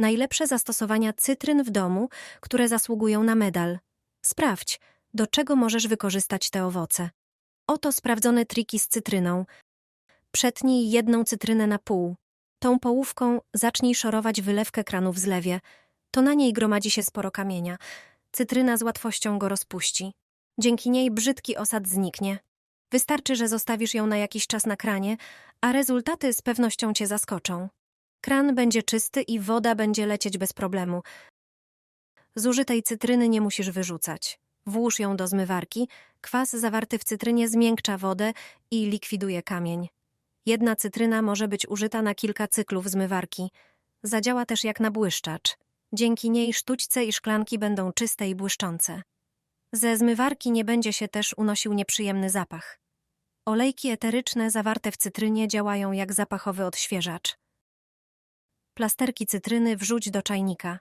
Najlepsze zastosowania cytryn w domu, które zasługują na medal. Sprawdź, do czego możesz wykorzystać te owoce. Oto sprawdzone triki z cytryną. Przetnij jedną cytrynę na pół. Tą połówką zacznij szorować wylewkę kranu w zlewie. To na niej gromadzi się sporo kamienia. Cytryna z łatwością go rozpuści. Dzięki niej brzydki osad zniknie. Wystarczy, że zostawisz ją na jakiś czas na kranie, a rezultaty z pewnością cię zaskoczą. Kran będzie czysty i woda będzie lecieć bez problemu. Zużytej cytryny nie musisz wyrzucać. Włóż ją do zmywarki, kwas zawarty w cytrynie zmiękcza wodę i likwiduje kamień. Jedna cytryna może być użyta na kilka cyklów zmywarki. Zadziała też jak nabłyszczacz. Dzięki niej sztućce i szklanki będą czyste i błyszczące. Ze zmywarki nie będzie się też unosił nieprzyjemny zapach. Olejki eteryczne zawarte w cytrynie działają jak zapachowy odświeżacz. Plasterki cytryny wrzuć do czajnika.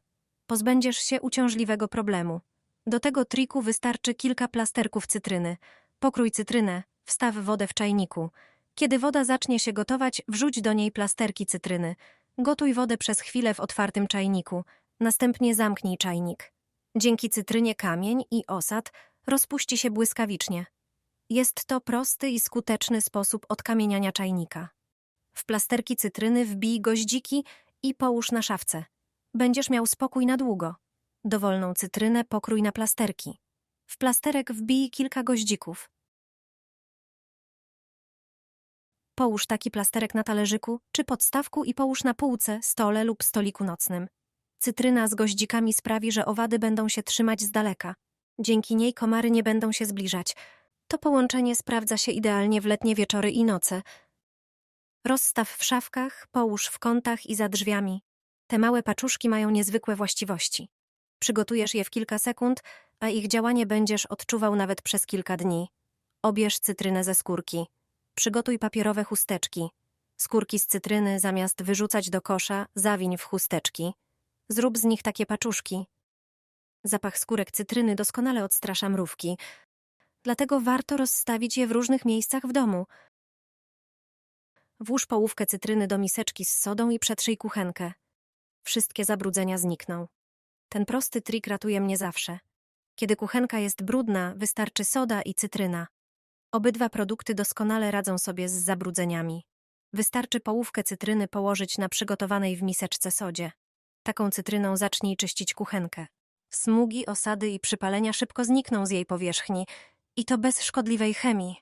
Pozbędziesz się uciążliwego problemu. Do tego triku wystarczy kilka plasterków cytryny. Pokrój cytrynę, wstaw wodę w czajniku. Kiedy woda zacznie się gotować, wrzuć do niej plasterki cytryny. Gotuj wodę przez chwilę w otwartym czajniku. Następnie zamknij czajnik. Dzięki cytrynie kamień i osad rozpuści się błyskawicznie. Jest to prosty i skuteczny sposób odkamieniania czajnika. W plasterki cytryny wbij goździki i połóż na szafce. Będziesz miał spokój na długo. Dowolną cytrynę pokrój na plasterki. W plasterek wbij kilka goździków. Połóż taki plasterek na talerzyku czy podstawku i połóż na półce, stole lub stoliku nocnym. Cytryna z goździkami sprawi, że owady będą się trzymać z daleka. Dzięki niej komary nie będą się zbliżać. To połączenie sprawdza się idealnie w letnie wieczory i noce. Rozstaw w szafkach, połóż w kątach i za drzwiami. Te małe paczuszki mają niezwykłe właściwości. Przygotujesz je w kilka sekund, a ich działanie będziesz odczuwał nawet przez kilka dni. Obierz cytrynę ze skórki. Przygotuj papierowe chusteczki. Skórki z cytryny zamiast wyrzucać do kosza, zawiń w chusteczki. Zrób z nich takie paczuszki. Zapach skórek cytryny doskonale odstrasza mrówki, dlatego warto rozstawić je w różnych miejscach w domu. Włóż połówkę cytryny do miseczki z sodą i przetrzyj kuchenkę. Wszystkie zabrudzenia znikną. Ten prosty trik ratuje mnie zawsze. Kiedy kuchenka jest brudna, wystarczy soda i cytryna. Obydwa produkty doskonale radzą sobie z zabrudzeniami. Wystarczy połówkę cytryny położyć na przygotowanej w miseczce sodzie. Taką cytryną zacznij czyścić kuchenkę. Smugi, osady i przypalenia szybko znikną z jej powierzchni i to bez szkodliwej chemii.